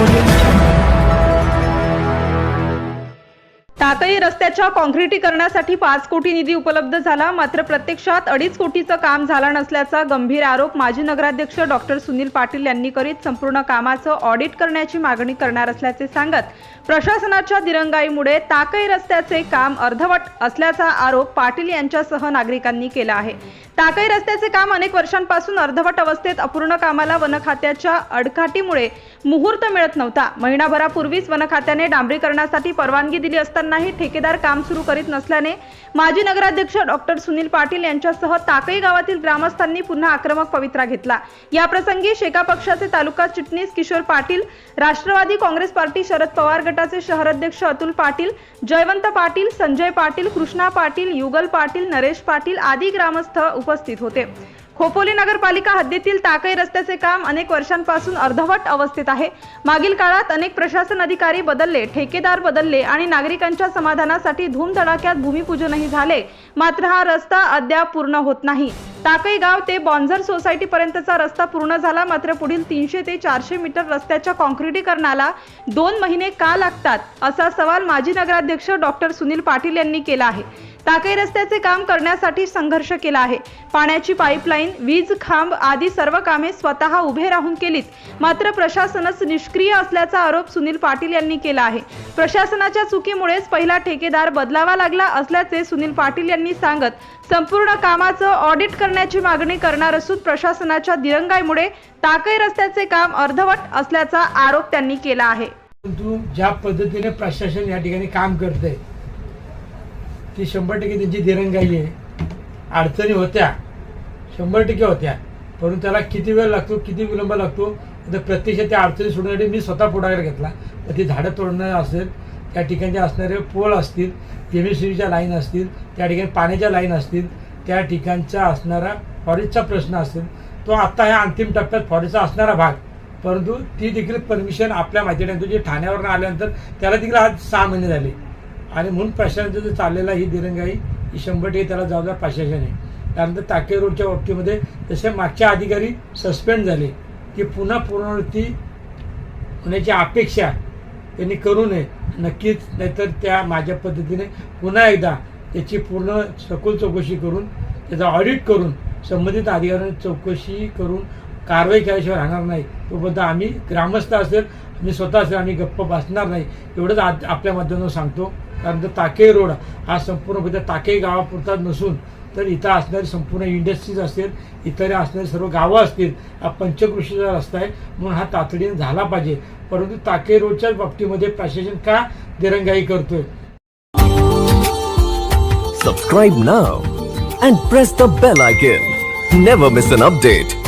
audio. रस्त्याच्या काँक्रिटीकरणासाठी पाच कोटी निधी उपलब्ध झाला. मात्र प्रत्यक्षात अडीच कोटीचं काम झालं नसल्याचा गंभीर आरोप माजी नगराध्यक्ष डॉक्टर सुनील पाटील यांनी करीत संपूर्ण कामाचं ऑडिट करण्याची मागणी करणार असल्याचे सांगत प्रशासनाच्या दिरंगाईमुळे ताकई रस्त्याचे काम अर्धवट असल्याचा आरोप पाटील यांच्यासह नागरिकांनी केला आहे. ताकई रस्त्याचे काम अनेक वर्षांपासून अर्धवट अवस्थेत अपूर्ण कामाला वन खात्याच्या अडकाटीमुळे मुहूर्त मिळत नव्हता. महिनाभरापूर्वीच वन खात्याने डांबरीकरणासाठी परवानगी दिली असतानाही ठेकेदार काम सुरू करीत नसल्याने माजी नगराध्यक्ष डॉक्टर सुनील पाटील यांच्यासह ताकई गावातील ग्रामस्थांनी पुन्हा आक्रमक पवित्रा घेतला. या प्रसंगी शेका पक्षाचे तालुका चिटणीस किशोर पाटील राष्ट्रवादी काँग्रेस पार्टी शरद पवार गटाचे शहराध्यक्ष अतुल पाटील जयवंत पाटील संजय पाटील कृष्णा पाटील युगल पाटील नरेश पाटील आदी ग्रामस्थ उपस्थित होते. खोपोली नगरपालिका हद्दीतील टाकई रस्त्याचे काम अनेक वर्षांपासून अर्धवट अवस्थेत आहे. मागील काळात अनेक प्रशासन अधिकारी बदलले ठेकेदार बदलले आणि नागरिकांच्या समाधानासाठी धूमधडाक्यात भूमिपूजनही झाले. मात्र हा रस्ता अद्याप पूर्ण होत नाही. ताकई गाव ते बॉन्झर सोसायटी पर्यंतचा रस्ता पूर्ण झाला मात्र पुढील तीनशे ते चारशे मीटर रस्त्याच्या कॉन्क्रिटीकरणाला दोन महिने का लागतात असा सवाल माजी नगराध्यक्ष डॉक्टर सुनील पाटील यांनी केला आहे. टाकई रस्त्याचे काम करण्यासाठी संघर्ष केला आहे. पाण्याची पाईपलाईन वीज खांब आदी सर्व कामे स्वतः उभे राहून केलीत. मात्र प्रशासनच निष्क्रिय असल्याचा आरोप सुनील पाटील यांनी केला आहे. प्रशासनाच्या चुकीमुळेच पहिला ठेकेदार बदलावा लागला असल्याचे सुनील पाटील यांनी सांगत संपूर्ण कामाचं ऑडिट करण्याची मागणी करणार असून प्रशासनाच्या दिरंगाईमुळे टाकई रस्त्याचे काम अर्धवट असल्याचा आरोप त्यांनी केला आहे. परंतु ज्या पद्धतीने प्रशासन या ठिकाणी काम करते ती शंभर टक्के त्यांची दिरंगाई आहे. अडचणी होत्या. शंभर टक्के होत्या. परंतु त्याला किती वेळ लागतो किती विलंब लागतो तर प्रत्यक्षात त्या अडचणी सोडण्यासाठी मी स्वतः पुढाकार घेतला. तर ती झाडं तोडणं असेल त्या ठिकाणी असणारे पोल असतील केमिस्ट्रीच्या लाईन असतील त्या ठिकाणी पाण्याच्या लाईन असतील त्या ठिकाणचा असणारा फॉरेस्टचा प्रश्न असेल तो आत्ता ह्या अंतिम टप्प्यात फॉरेस्टचा असणारा भाग. परंतु ती देखील परमिशन आपल्या माहितीनंतर जे ठाण्यावरून आल्यानंतर त्याला देखील आज सहा महिने झाले. आणि म्हणून प्रशासनाचा जो चाललेला ही दिरंगाई ही शंभर टक्के त्याला जबाबदार प्रशासन आहे. त्यानंतर ताके रोडच्या बाबतीमध्ये तसे मागच्या अधिकारी सस्पेंड झाले. की पुन्हा पुनरावृत्ती होण्याची अपेक्षा त्यांनी करू नये. नक्कीच नाहीतर त्या माझ्या पद्धतीने पुन्हा एकदा त्याची पूर्ण सखोल चौकशी करून त्याचा ऑडिट करून संबंधित अधिकाऱ्यांनी चौकशी करून कारवाई केल्याशिवाय राहणार नाही. तोपर्यंत आम्ही ग्रामस्थ असेल मी स्वतः असेल आम्ही गप्प बसणार नाही. एवढंच आज आपल्या माध्यमातून सांगतो. कारण तर ताके रोड हा संपूर्ण फक्त ताके गावापुरता नसून तर इथं असणारी संपूर्ण इंडस्ट्रीज असतील इतर असणारी सर्व गावं असतील हा पंचकृषीचा रस्ता आहे म्हणून हा तातडीने झाला पाहिजे. परंतु ताके रोडच्या बाबतीमध्ये प्रशासन का दिरंगाई करतोय? Subscribe now and press the bell icon never miss an update